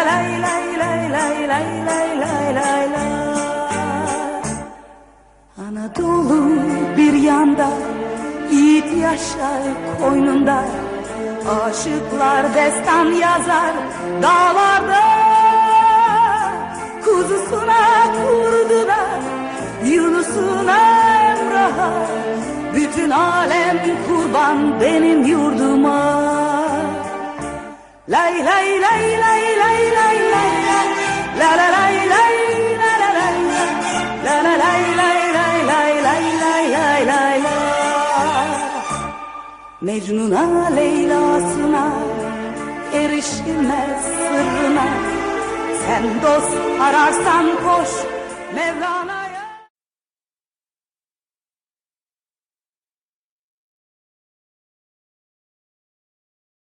La la lay lay lay lay lay lay lay lay la Anadolu bir yanda Yiğit yaşar koynunda Aşıklar destan yazar dağlarda Kuzusuna kurduna Yunus'una Emrah'a Bütün alem kurban benim yurduma Lay lay lay lay lay lay lay La la lay lay la la La la lay lay lay lay lay lay lay lay la Mecnun'a Leyla'sına erişilmez sırrına Sen dost ararsan koş Mevlana